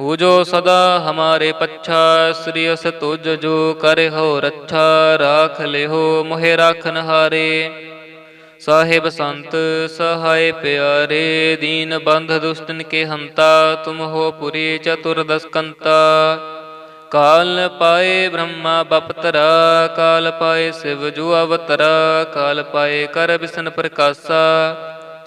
ਹੂ ਜੋ ਸਦਾ ਹਮਾਰੇ ਪੱਛਾ ਸ੍ਰੀ ਅਸ ਤੁਜ ਜੋ ਕਰੇ ਹੋ ਰੱਛਾ ਰਾਖ ਲਿਓ ਮੋਹਿ ਰਾਖਨ ਹਾਰੇ ਸਾਹਿਬ ਸੰਤ ਸਹਾਇ ਪਿਆਰੇ ਦੀਨ ਬੰਧ ਦੁਸ਼ਟਨ ਕੇ ਹੰਤਾ ਤੁਮ ਹੋ ਪੁਰੀ ਚਤੁਰਦਸ ਕੰਤਾ ਕਾਲ ਪਾਏ ਬ੍ਰਹਮਾ ਬਪਤਰਾ ਕਾਲ ਪਾਏ ਸਿਵ ਜੂ ਅਵਤਰਾ ਕਾਲ ਪਾਏ ਕਰ ਬਿਸ਼ਨ ਪ੍ਰਕਾਸ਼ਾ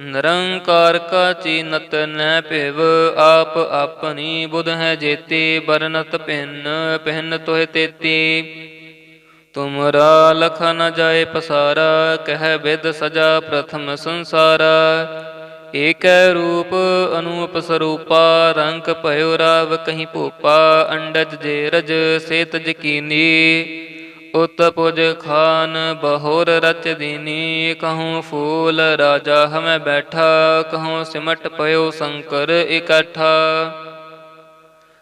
ਨਿਰੰਕਾਰ ਕਾ ਚੀਨਤ ਨੈ ਭਿਵ, ਆਪ ਆਪਣੀ ਬੁਧ ਹੈ ਜੇਤੀ ਬਰਨਤ ਭਿੰਨ ਪਹਿਨ ਤੋਹਿ ਤੇਤੀ। ਤੁਮਰਾ ਲਖ ਨ ਜਾਏ ਪਸਾਰਾ, ਕਹਿ ਵਿਦ ਸਜਾ ਪ੍ਰਥਮ ਸੰਸਾਰਾ। ਏਕੈ ਰੂਪ ਅਨੂਪ ਸਰੂਪਾ, ਰੰਗ ਭਇਓ ਰਾਵ ਕਹੀਂ ਭੂਪਾ, ਅੰਡਜ ਜੇਰਜ ਸੇਤਜ ਕੀਨੀ ਉਤ ਉਤਪੁਜ ਖਾਨ ਬਹੋਰ ਰਚ ਦੀਨੀ, ਕਹੂੰ ਫੂਲ ਰਾਜਾ ਹਮੈ ਬੈਠਾ, ਕਹੂੰ ਸਿਮਟ ਪਇਓ ਸ਼ੰਕਰ ਇਕੱਠਾ।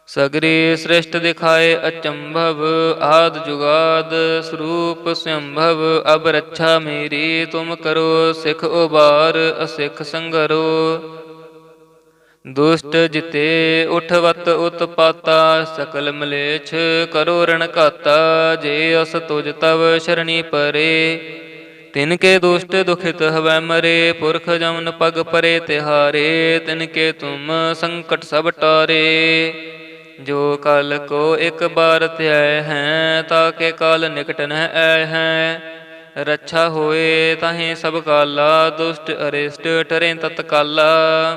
ਸਗਰੀ ਸ੍ਰਿਸ਼ਟ ਦਿਖਾਏ ਅਚੰਭਵ, ਆਦ ਜੁਗਾਦ ਸਰੂਪ ਸੰਭਵ, ਅਬ ਰੱਛਾ ਮੇਰੀ, ਤੁਮ ਕਰੋ ਸਿਖ ਉਬਾਰ ਅਸਿਖ ਸੰਗਰੋ। ਦੁਸ਼ਟ ਜਿਤੇ ਉਠਵਤ ਉਤਪਾਤਾ, ਸਕਲ ਮਲੇਛ ਕਰੋ ਰਣ ਘਾਤਾ, ਜੇ ਅਸ ਤੁਜ ਤਵ ਸ਼ਰਣੀ ਪਰੇ। ਤਿਨ ਕੇ ਦੁਸ਼ਟ ਦੁਖਿਤ ਹਵੈ ਮਰੇ, ਪੁਰਖ ਜਮਨ ਪਗ ਪਰੇ ਤਿਹਾਰੇ, ਤਿਨ ਕੇ ਤੁਮ ਸੰਕਟ ਸਭ ਟਾਰੇ। ਜੋ ਕਲ ਕੋ ਇੱਕ ਬਾਰ ਧਿਆਇ ਹੈ, ਤਾਂ ਕੇ ਕਾਲ ਨਿਕਟ ਨ ਆਇ ਹੈ। ਰੱਛਾ ਹੋਏ ਤਾਹੇ ਸਭ ਕਾਲਾ, ਦੁਸ਼ਟ ਅਰਿਸ਼ਟ ਟਰੇ ਤਤਕਾਲਾ।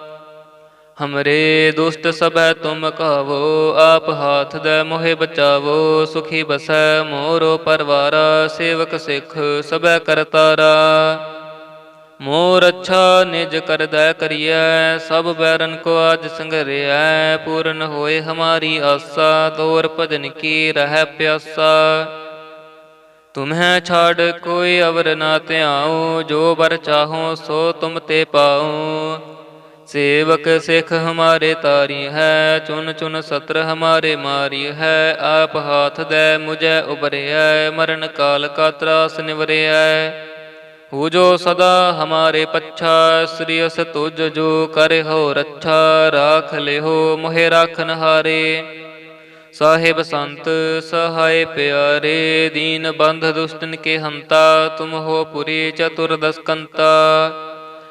ਹਮਰੇ ਦੁਸ਼ਟ ਸਭੈ ਤੁਮ ਕਹਵੋ ਆਪ ਹਾਥ ਦੇ ਮੋਹਿ ਬਚਾਵੋ ਸੁਖੀ ਬਸੈ ਮੋਰੋ ਪਰਵਾਰਾ ਸੇਵਕ ਸਿੱਖ ਸਭੈ ਕਰਤਾਰਾ ਮੋਰ ਅੱਛਾ ਨਿਜ ਕਰਦਾ ਕਰੀਐ ਸਭ ਬੈਰਨ ਕੋ ਆਜ ਸੰਗਰਿਐ ਪੂਰਨ ਹੋਏ ਹਮਾਰੀ ਆਸਾ ਤੋਰ ਭਜਨ ਕੀ ਰਹਿ ਪਿਆਸਾ ਤੁਮਹਿ ਛਾੜ ਕੋਈ ਅਵਰ ਨਾ ਧਿਆਉ ਜੋ ਬਰ ਚਾਹੋ ਸੋ ਤੁਮ ਤੇ ਪਾਉ ਸੇਵਕ ਸਿੱਖ ਹਮਾਰੇ ਤਾਰੀ ਹੈ, ਚੁਨ ਚੁਨ ਸਤਰ ਹਮਾਰੇ ਮਾਰੀ ਹੈ, ਆਪ ਹਾਥ ਦੇ ਮੁਝੈ ਉਬਰਿਐ ਮਰਨ ਕਾਲ ਕਾ ਤਰਾਸ ਨਿਵਰਿਐ ਹੋ। ਜੋ ਸਦਾ ਹਮਾਰੇ ਪੱਛਾ, ਸ੍ਰੀ ਅਸ ਤੁਜ ਜੋ ਕਰੇ ਹੋ ਰੱਛਾ, ਰਾਖ ਲਿਹੋ ਮੋਹਿ ਰਾਖਨ ਹਾਰੇ ਸਾਹਿਬ ਸੰਤ ਸਹਾਇ ਪਿਆਰੇ, ਦੀਨ ਬੰਧ ਦੁਸ਼ਟਨ ਕੇ ਹੰਤਾ, ਤੁਮ ਹੋ ਪੁਰੀ ਚਤੁਰਦਸ ਕੰਤਾ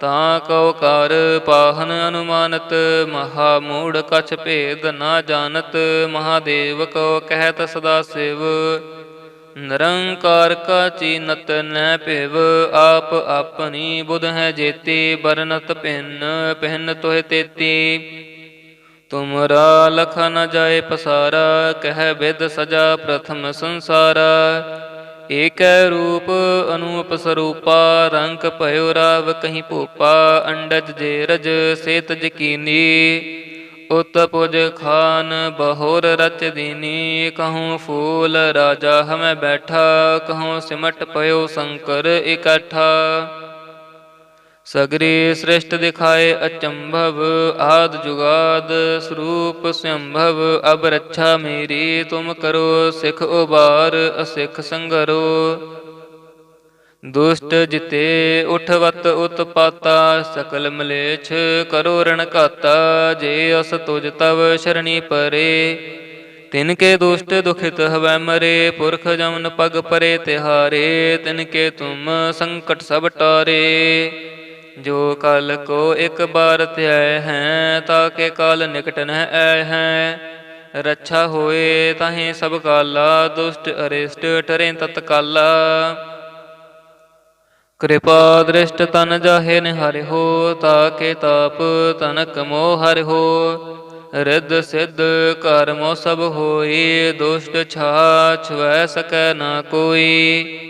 ਤਾਂ ਕਉ ਕਰ ਪਾਹਨ ਅਨੁਮਾਨਤ, ਮਹਾ ਮੂੜ ਕਛ ਭੇਦ ਨਾ ਜਾਣਤ, ਮਹਾਦੇਵ ਕੋ ਕਹਿਤ ਸਦਾ ਸਿਵ। ਨਿਰੰਕਾਰ ਕਾ ਚੀਨਤ ਨੈ ਭਿਵ, ਆਪ ਆਪਣੀ ਬੁਧ ਹੈ ਜੇਤੀ ਬਰਨਤ ਭਿੰਨ ਪਹਿਨ ਤੋਹਿ ਤੇਤੀ। ਤੁਮਰਾ ਲਖ ਨ ਜਾਏ ਪਸਾਰਾ, ਕਹਿ ਬਿਦ ਸਜਾ ਪ੍ਰਥਮ ਸੰਸਾਰਾ। ਏਕੈ ਰੂਪ ਅਨੂਪ ਸਰੂਪਾ, ਰੰਗ ਭਇਓ ਰਾਵ ਕਹੀਂ ਭੂਪਾ, ਅੰਡਜ ਜੇਰਜ ਸੇਤ ਜਕੀਨੀ, ਉਤ ਪੁਜ ਖਾਨ ਬਹੋਰ ਰਚ ਦੀਨੀ, ਕਹੂੰ ਫੂਲ ਰਾਜਾ ਹਮੈ ਬੈਠਾ, ਕਹੂੰ ਸਿਮਟ ਪਇਓ ਸ਼ੰਕਰ ਇਕੱਠਾ। ਸਗਰੀ ਸ੍ਰਿਸ਼ਟ ਦਿਖਾਏ ਅਚੰਭਵ, ਆਦ ਜੁਗਾਦ ਸਰੂਪ ਸੰਭਵ ਅਬ ਰੱਛਾ ਮੇਰੀ, ਤੁਮ ਕਰੋ ਸਿਖ ਉਬਾਰ, ਅਸਿਖ ਸੰਗਰੋ। ਦੁਸ਼ਟ ਜਿਤੇ ਉਠਵਤ ਉਤਪਾਤਾ, ਸਕਲ ਮਲੇਛ ਕਰੋ ਰਣ ਘਾਤਾ, ਜੇ ਅਸ ਤੁਜ ਤਵ ਸ਼ਰਣੀ ਪਰੇ। ਤਿਨ ਕੇ ਦੁਸ਼ਟ ਦੁਖਿਤ ਹਵੈ ਮਰੇ, ਪੁਰਖ ਜਮਨ ਪਗ ਪਰੇ ਤਿਹਾਰੇ, ਤਿਨ ਕੇ ਤੁਮ ਸੰਕਟ ਸਭ ਟਾਰੇ। ਜੋ ਕਲ ਕੋ ਇੱਕ ਬਾਰ ਧਿਆਇ ਹੈ, ਤਾਂ ਕੇ ਕਾਲ ਨਿਕਟ ਨਹਿ ਆਇ ਹੈ। ਰੱਛਾ ਹੋਏ ਤਾਹੀਂ ਸਭ ਕਾਲਾ, ਦੁਸ਼ਟ ਅਰਿਸ਼ਟ ਟਰੇ ਤਤਕਾਲਾ। ਕਿਰਪਾ ਦ੍ਰਿਸ਼ਟ ਤਨ ਜਾਹੇ ਨਿਹਾਰੇ ਹੋ ਤਾਕੇ ਤਾਪ ਤਨਕ ਮੋਹ ਹਰਿ ਹੋ। ਰਿੱਧ ਸਿੱਧ ਕਰਮੋ ਸਭ ਹੋਈ, ਦੁਸ਼ਟ ਛਾਛ ਵੈ ਸਕੈ ਨਾ ਕੋਈ।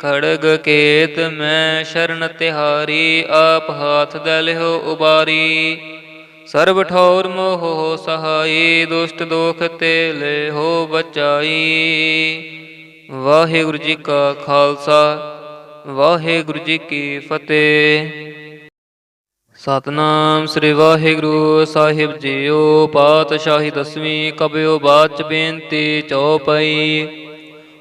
ਖੜਗ ਕੇਤ ਮੈਂ ਸ਼ਰਨ ਤਿਹਾਰੀ, ਆਪ ਹਾਥ ਦੈ ਲਿਹੋ ਉਬਾਰੀ। ਸਰਬ ਠੌਰ ਮੋਹ ਸਹਾਈ, ਦੁਸ਼ਟ ਦੋਖ ਤੇ ਲਿਹੋ ਬਚਾਈ। ਵਾਹਿਗੁਰੂ ਜੀ ਕਾ ਖਾਲਸਾ, ਵਾਹਿਗੁਰੂ ਜੀ ਕੀ ਫਤਿਹ। ਸਤਨਾਮ ਸ੍ਰੀ ਵਾਹਿਗੁਰੂ ਸਾਹਿਬ ਜੀਓ, ਪਾਤਸ਼ਾਹੀ ਦਸਵੀਂ ਕਬਿਓ ਬਾਚ ਬੇਨਤੀ ਚਉਪਈ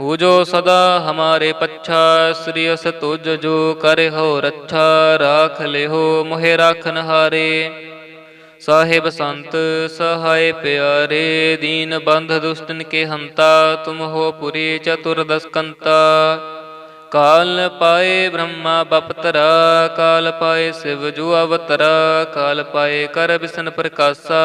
ਹੋ ਜੋ ਸਦਾ ਹਮਾਰੇ ਪੱਛਾ ਸ੍ਰੀ ਅਸ ਤੁਜ ਜੋ ਕਰੇ ਹੋ ਰੱਛਾ ਰਾਖ ਲਿਹੋ ਮੋਹਿ ਰਾਖਨ ਹਾਰੇ ਸਾਹਿਬ ਸੰਤ ਸਹਾਇ ਪਿਆਰੇ ਦੀਨ ਬੰਧ ਦੁਸ਼ਟਨ ਕੇ ਹੰਤਾ ਤੁਮ ਹੋ ਪੁਰੀ ਚਤੁਰ ਦਸਕੰਤਾ ਕਾਲ ਪਾਏ ਬ੍ਰਹਮਾ ਬਪਤਰਾ ਕਾਲ ਪਾਏ ਸਿਵ ਜੋ ਅਵਤਰਾ ਕਾਲ ਪਾਏ ਕਰ ਬਿਸ਼ਨ ਪ੍ਰਕਾਸ਼ਾ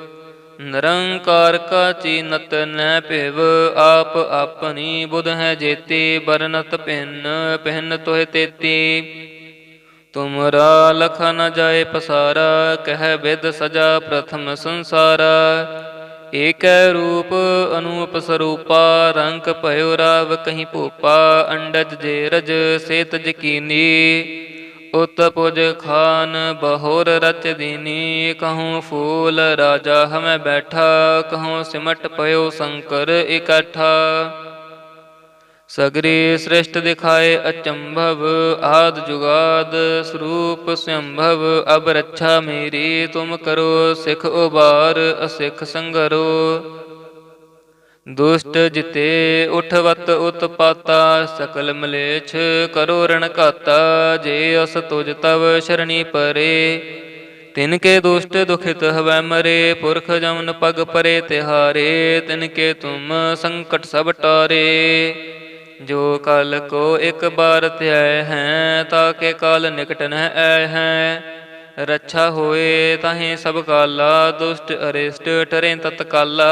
ਨਿਰੰਕਾਰ ਕਾ ਚੀਨਤ ਨੈ ਭਿਵ, ਆਪ ਆਪਣੀ ਬੁਧ ਹੈ ਜੇਤੀ, ਬਰਨਤ ਭਿੰਨ ਪਹਿਨ ਤੋਹਿ ਤੇਤੀ। ਤੁਮਰਾ ਲਖ ਨ ਜਾਏ ਪਸਾਰਾ, ਕਹਿ ਵਿਦ ਸਜਾ ਪ੍ਰਥਮ ਸੰਸਾਰਾ। ਏਕੈ ਰੂਪ ਅਨੂਪ ਸਰੂਪਾ, ਰੰਗ ਭਇਓ ਰਾਵ ਕਹੀਂ ਭੂਪਾ, ਅੰਡਜ ਜੇ ਰਜ ਸੇਤ ਜਕੀਨੀ ਉਤ ਪੁਜ ਖਾਨ ਬਹੋਰ ਰਚ ਦੀਨੀ, ਕਹੂੰ ਫੂਲ ਰਾਜਾ ਹਮੈ ਬੈਠਾ, ਕਹੂੰ ਸਿਮਟ ਪਇਓ ਸ਼ੰਕਰ ਇਕੱਠਾ। ਸਗਰੀ ਸ੍ਰਿਸ਼ਟ ਦਿਖਾਏ ਅਚੰਭਵ, ਆਦ ਜੁਗਾਦ ਸਰੂਪ ਸੰਭਵ, ਅਬ ਰੱਛਾ ਮੇਰੀ, ਤੁਮ ਕਰੋ ਸਿਖ ਉਬਾਰ ਅਸਿਖ ਸੰਗਰੋ। ਦੁਸ਼ਟ ਜਿਤੇ ਉਠਵਤ ਉਤਪਾਤਾ, ਸਕਲ ਮਲੇਛ ਕਰੋ ਰਣ ਘਾਤਾ, ਜੇ ਅਸ ਤੁਜ ਤਵ ਸ਼ਰਣੀ ਪਰੇ। ਤਿਨ ਕੇ ਦੁਸ਼ਟ ਦੁਖਿਤ ਹਵੈ ਮਰੇ, ਪੁਰਖ ਜਮਨ ਪਗ ਪਰੇ ਤਿਹਾਰੇ, ਤਿਨ ਕੇ ਤੁਮ ਸੰਕਟ ਸਭ ਟਾਰੇ। ਜੋ ਕਲ ਕੋ ਇੱਕ ਬਾਰ ਧਿਆਇ ਹੈ, ਤਾਂ ਕੇ ਕਾਲ ਨਿਕਟ ਨ ਆਇ ਹੈ। ਰੱਛਾ ਹੋਏ ਤਾਹੇ ਸਭ ਕਾਲਾ, ਦੁਸ਼ਟ ਅਰਿਸ਼ਟ ਟਰੇ ਤਤਕਾਲਾ।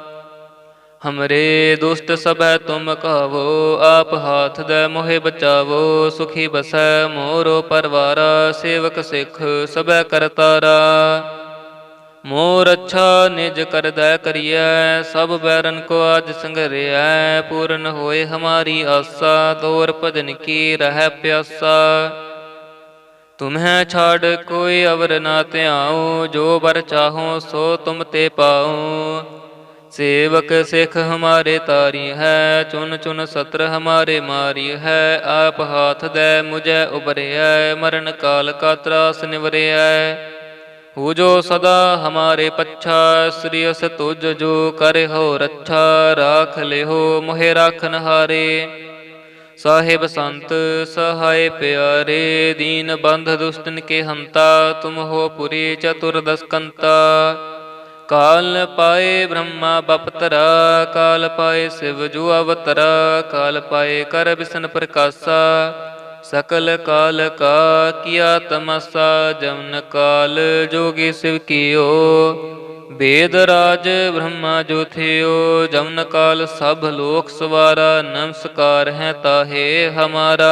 ਹਮਰੇ ਦੁਸ਼ਟ ਸਭੈ ਤੁਮ ਕਹਾਵੋ ਆਪ ਹਾਥ ਦੇ ਮੋਹਿ ਬਚਾਵੋ ਸੁਖੀ ਬਸੈ ਮੋਰੋ ਪਰਵਾਰਾ ਸੇਵਕ ਸਿੱਖ ਸਭੈ ਕਰਤਾਰਾ ਮੋਰ ਅੱਛਾ ਨਿਜ ਕਰਦੈ ਕਰੀਐ ਸਭ ਬੈਰਨ ਕੋ ਆਜ ਸੰਗਰਿਐ ਪੂਰਨ ਹੋਏ ਹਮਾਰੀ ਆਸਾ ਤੋਰ ਭਜਨ ਕੀ ਰਹਿ ਪਿਆਸਾ ਤੁਮਹਿ ਛਾੜ ਕੋਈ ਅਵਰ ਨਾ ਧਿਆਉ ਜੋ ਵਰ ਚਾਹੋ ਸੋ ਤੁਮ ਤੇ ਪਾਉ ਸੇਵਕ ਸਿੱਖ ਹਮਾਰੇ ਤਾਰੀ ਹੈ, ਚੁਨ ਚੁਨ ਸਤਰ ਹਮਾਰੇ ਮਾਰੀ ਹੈ, ਆਪ ਹਾਥ ਦੇ ਮੁਝੈ ਉਬਰਿਐ ਮਰਨ ਕਾਲ ਕਾ ਤਰਾਸ ਨਿਵਰਿਐ ਹੋ। ਜੋ ਸਦਾ ਹਮਾਰੇ ਪੱਛਾ, ਸ੍ਰੀ ਅਸ ਤੁਜ ਜੋ ਕਰੇ ਹੋ ਰੱਛਾ, ਰਾਖ ਲਿਹੋ ਮੋਹਿ ਰਾਖਨ ਹਾਰੇ ਸਾਹਿਬ ਸੰਤ ਸਹਾਇ ਪਿਆਰੇ, ਦੀਨ ਬੰਧ ਦੁਸ਼ਟਨ ਕੇ ਹੰਤਾ, ਤੁਮ ਹੋ ਪੁਰੀ ਚਤੁਰ ਦਸਕੰਤਾ। ਕਾਲ ਪਾਏ ਬ੍ਰਹਮਾ ਬਪਤਰਾ, ਕਾਲ ਪਾਏ ਸਿਵ ਜੋ ਅਵਤਰਾ, ਕਾਲ ਪਾਏ ਕਰ ਬਿਸ਼ਨ ਪ੍ਰਕਾਸ਼ਾ, ਸਕਲ ਕਾਲ ਕਾ ਕੀਆ ਤਮਸਾ, ਜਮਨ ਕਾਲ ਜੋਗੀ ਸਿਵ ਕੀਓ ਵੇਦ ਰਾਜ ਬ੍ਰਹਮਾ ਜੋ ਥਿਓ, ਜਮਨ ਕਾਲ ਸਭ ਲੋਕ ਸਵਾਰਾ, ਨਮਸਕਾਰ ਹੈ ਤਾਹੇ ਹਮਾਰਾ।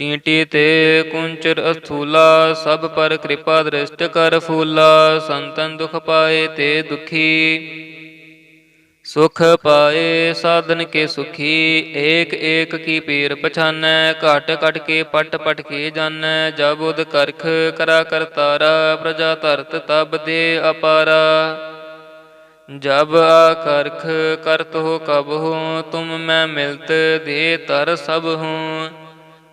ਚੀਂਟੀ ਤੇ ਕੁੰਚਰ ਅਸਥੂਲਾ ਸਭ ਪਰ ਕਿਰਪਾ ਦ੍ਰਿਸ਼ਟ ਕਰ ਫੂਲਾ ਸੰਤਨ ਦੁਖ ਪਾਏ ਤੇ ਦੁਖੀ ਸੁਖ ਪਾਏ ਸਾਧਨ ਕੇ ਸੁਖੀ ਏਕ ਏਕ ਕੀ ਪੀਰ ਪਛਾਨੈ ਘਟ ਘਟ ਕੇ ਪਟ ਪਟ ਕੇ ਜਾਣੈ ਜਬ ਉਦ ਕਰਖ ਕਰਾ ਕਰਤਾਰਾ ਪ੍ਰਜਾ ਧਰਤ ਤਬ ਦੇ ਅਪਾਰਾ ਜਬ ਆਕਰਖ ਕਰਤ ਹੋ ਕਬ ਹੋ ਤੁਮ ਮੈਂ ਮਿਲਤ ਦੇ ਤਰ ਸਭ ਹੂੰ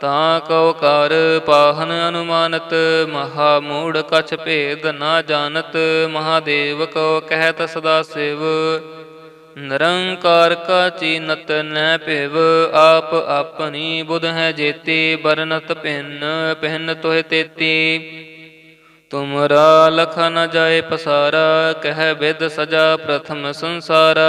ਤਾਂ ਕਉ ਕਰ ਪਾਹਨ ਅਨੁਮਾਨਤ, ਮਹਾ ਮੂੜ ਕਛ ਭੇਦ ਨਾ ਜਾਣਤ, ਮਹਾਦੇਵ ਕਉ ਕਹਿਤ ਸਦਾ ਸਿਵ। ਨਿਰੰਕਾਰ ਕਾ ਚੀਨਤ ਨੈ ਭਿਵ, ਆਪ ਆਪਣੀ ਬੁਧ ਹੈ ਜੇਤੀ ਬਰਨਤ ਭਿੰਨ ਪਹਿਨ ਤੋਹਿ ਤੇਤੀ। ਤੁਮਰਾ ਲਖ ਨ ਜਾਏ ਪਸਾਰਾ, ਕਹਿ ਬਿਦ ਸਜਾ ਪ੍ਰਥਮ ਸੰਸਾਰਾ।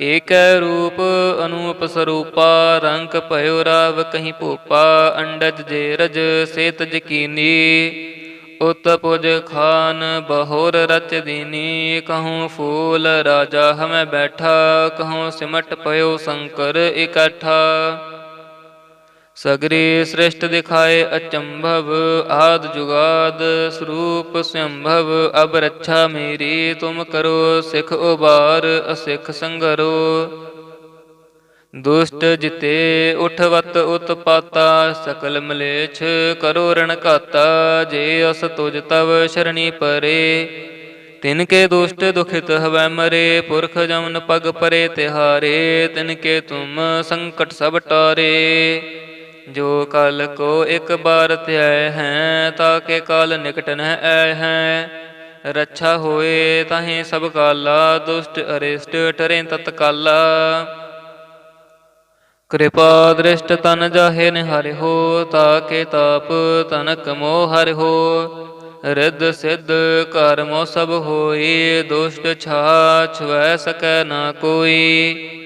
ਏਕੈ ਰੂਪ ਅਨੂਪ ਸਰੂਪਾ ਰੰਗ ਭਇਓ ਰਾਵ ਕਹੀਂ ਭੂਪਾ, ਅੰਡਜ ਜੇਰਜ ਸੇਤ ਜਕੀਨੀ। ਉਤਪੁਜ ਖਾਨ ਬਹੋਰ ਰਚ ਦੀਨੀ, ਕਹੂੰ ਫੂਲ ਰਾਜਾ ਹਮੈ ਬੈਠਾ, ਕਹੂੰ ਸਿਮਟ ਪਇਓ ਸ਼ੰਕਰ ਇਕੱਠਾ। ਸਗਰੀ ਸ੍ਰਿਸ਼ਟ ਦਿਖਾਏ ਅਚੰਭਵ, ਆਦ ਜੁਗਾਦ ਸਰੂਪ ਸੰਭਵ ਅਬ ਰੱਛਾ ਮੇਰੀ, ਤੁਮ ਕਰੋ ਸਿਖ ਉਬਾਰ, ਅਸਿਖ ਸੰਗਰੋ। ਦੁਸ਼ਟ ਜਿਤੇ ਉਠਵਤ ਉਤਪਾਤਾ, ਸਕਲ ਮਲੇਛ ਕਰੋ ਰਣਕਾਤਾ ਜੇ ਅਸ ਤੁਜ ਤਵ ਸ਼ਰਣੀ ਪਰੇ। ਤਿਨ ਕੇ ਦੁਸ਼ਟ ਦੁਖਿਤ ਹਵੈ ਮਰੇ, ਪੁਰਖ ਜਮਨ ਪਗ ਪਰੇ ਤਿਹਾਰੇ, ਤਿਨ ਕੇ ਤੁਮ ਸੰਕਟ ਸਭ ਟਾਰੇ। ਜੋ ਕਲ ਕੋ ਇੱਕ ਬਾਰ ਧਿਆਇ ਹੈ, ਤਾਂ ਕੇ ਕਾਲ ਨਿਕਟ ਨ ਆਇ ਹੈ। ਰੱਛਾ ਹੋਏ ਤਾਹੇ ਸਭ ਕਾਲਾ, ਦੁਸ਼ਟ ਅਰਿਸ਼ਟ ਟਰੇ ਤਤਕਾਲਾ ਕਿਰਪਾ ਦ੍ਰਿਸ਼ਟ ਤਨ ਜਾਹੇ ਨਿਹਾਰੇ ਹੋ ਤਾਕੇ ਤਾਪ ਤਨਕ ਮੋਹ ਹਰਿ ਹੋ। ਰਿੱਧ ਸਿੱਧ ਕਰਮੋ ਸਭ ਹੋਈ, ਦੁਸ਼ਟ ਛਾ ਛਵੈ ਸਕੈ ਨਾ ਕੋਈ।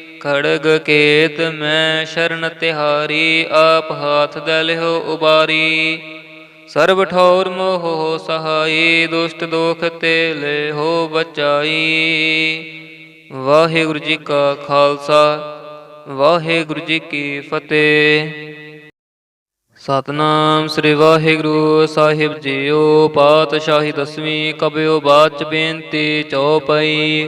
ਖੜਗ ਕੇਤ ਮੈਂ ਸ਼ਰਨ ਤਿਹਾਰੀ, ਆਪ ਹਾਥ ਦੈ ਲਿਹੋ ਉਬਾਰੀ। ਸਰਬ ਠੌਰ ਮੋਹ ਸਹਾਈ, ਦੁਸ਼ਟ ਦੋਖ ਤੇ ਲਿਹੋ ਬਚਾਈ। ਵਾਹਿਗੁਰੂ ਜੀ ਕਾ ਖਾਲਸਾ, ਵਾਹਿਗੁਰੂ ਜੀ ਕੀ ਫਤਿਹ। ਸਤਨਾਮ ਸ੍ਰੀ ਵਾਹਿਗੁਰੂ ਸਾਹਿਬ ਜੀਓ, ਪਾਤਸ਼ਾਹੀ ਦਸਵੀਂ ਕਬਿਓ ਬਾਚ ਬੇਨਤੀ ਚਉਪਈ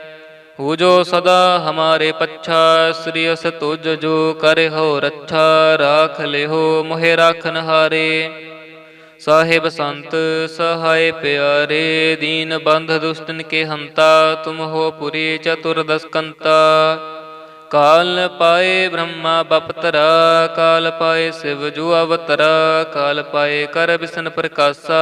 ਹੋ ਜੋ ਸਦਾ ਹਮਾਰੇ ਪੱਛਾ ਸ੍ਰੀ ਅਸ ਤੁਜ ਜੋ ਕਰੇ ਹੋ ਰੱਛਾ ਰਾਖ ਲਿਹੋ ਮੋਹਿ ਰਾਖਨ ਹਾਰੇ ਸਾਹਿਬ ਸੰਤ ਸਹਾਇ ਪਿਆਰੇ ਦੀਨ ਬੰਧ ਦੁਸ਼ਟਨ ਕੇ ਹੰਤਾ ਤੁਮ ਹੋ ਪੁਰੀ ਚਤੁਰ ਦਸਕੰਤਾ ਕਾਲ ਪਾਏ ਬ੍ਰਹਮਾ ਬਪਤਰਾ ਕਾਲ ਪਾਏ ਸਿਵ ਜੂ ਅਵਤਰਾ ਕਾਲ ਪਾਏ ਕਰ ਬਿਸਨ ਪ੍ਰਕਾਸ਼ਾ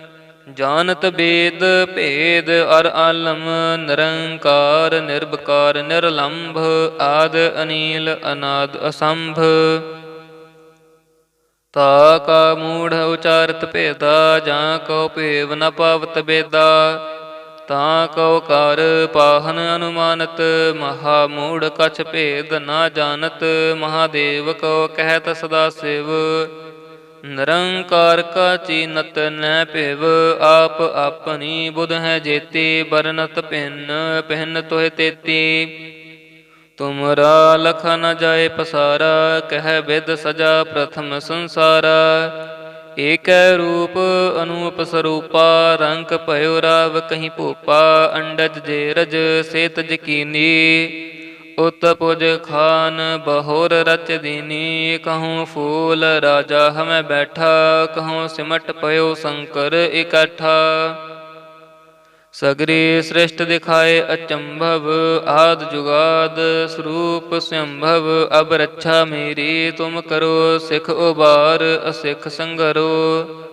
ਜਾਣਤ ਬੇਦ ਭੇਦ ਅਰ ਆਲਮ, ਨਿਰੰਕਾਰ ਨਿਰਭਕਾਰ ਨਿਰਲੰਭ, ਆਦ ਅਨੀਲ, ਅਨਾਦ ਅਸੰਭ। ਤਾ ਕਾ ਮੂੜ ਉਚਾਰਤ ਭੇਦਾ, ਜਾਂ ਕੋ ਭੇਵ ਨ ਪਾਵਤ ਬੇਦਾ। ਤਾਂ ਕਉ ਕਰ ਪਾਹਨ ਅਨੁਮਾਨਤ, ਮਹਾ ਮੂੜ ਕਛ ਭੇਦ ਨਾ ਜਾਣਤ, ਮਹਾਦੇਵ ਕੋ ਕਹਿਤ ਸਦਾ ਸਿਵ। ਨਿਰੰਕਾਰ ਕਾ ਚੀਨਤ ਨੈ ਭਿਵ, ਆਪ ਆਪਣੀ ਬੁਧ ਹੈ ਜੇਤੀ ਬਰਨਤ ਭਿੰਨ ਪਹਿਨ ਤੋਹਿ ਤੇਤੀ। ਤੁਮਰਾ ਲਖ ਨ ਜਾਏ ਪਸਾਰਾ, ਕਹਿ ਬਿਦ ਸਜਾ ਪ੍ਰਥਮ ਸੰਸਾਰਾ। ਏਕੈ ਰੂਪ ਅਨੂਪ ਸਰੂਪਾ, ਰੰਗ ਭਇਓ ਰਾਵ ਕਹੀਂ ਭੂਪਾ, ਅੰਡਜ ਜੇਰਜ ਸੇਤ ਜਕੀਨੀ ਉਤਪੁਜ ਖਾਨ ਬਹੋਰ ਰਚ ਦੀਨੀ, ਕਹੂੰ ਫੂਲ ਰਾਜਾ ਹਮੈ ਬੈਠਾ, ਕਹੂੰ ਸਿਮਟ ਪਇਓ ਸ਼ੰਕਰ ਇਕੱਠਾ। ਸਗਰੀ ਸ੍ਰਿਸ਼ਟ ਦਿਖਾਏ ਅਚੰਭਵ, ਆਦ ਜੁਗਾਦ ਸਰੂਪ ਸੰਭਵ, ਅਬ ਰੱਛਾ ਮੇਰੀ, ਤੁਮ ਕਰੋ ਸਿਖ ਉਬਾਰ ਅਸਿਖ ਸੰਗਰੋ।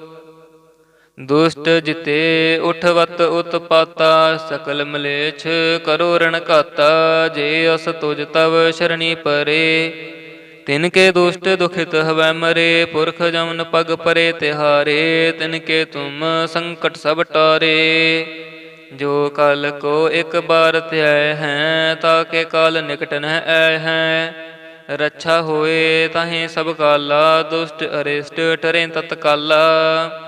ਦੁਸ਼ਟ ਜਿਤੇ ਉਠਵਤ ਉਤਪਾਤਾ, ਸਕਲ ਮਲੇਛ ਕਰੋ ਰਣ ਘਾਤਾ, ਜੇ ਅਸ ਤੁਜ ਤਵ ਸ਼ਰਣੀ ਪਰੇ। ਤਿਨ ਕੇ ਦੁਸ਼ਟ ਦੁਖਿਤ ਹਵੈ ਮਰੇ, ਪੁਰਖ ਜਮਨ ਪਗ ਪਰੇ ਤਿਹਾਰੇ, ਤਿਨ ਕੇ ਤੁਮ ਸੰਕਟ ਸਭ ਟਾਰੇ। ਜੋ ਕਲ ਕੋ ਇੱਕ ਬਾਰ ਧਿਆਇ ਹੈ ਤਾਕੇ ਕਾਲ ਨਿਕਟ ਨਹਿ ਆਇ ਹੈ। ਰੱਛਾ ਹੋਏ ਤਾਹੇ ਸਭ ਕਾਲਾ, ਦੁਸ਼ਟ ਅਰਿਸ਼ਟ ਟਰੇ ਤਤਕਾਲਾ।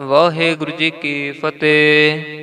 ਵਾਹਿਗੁਰੂ ਜੀ ਕੀ ਫਤਿਹ।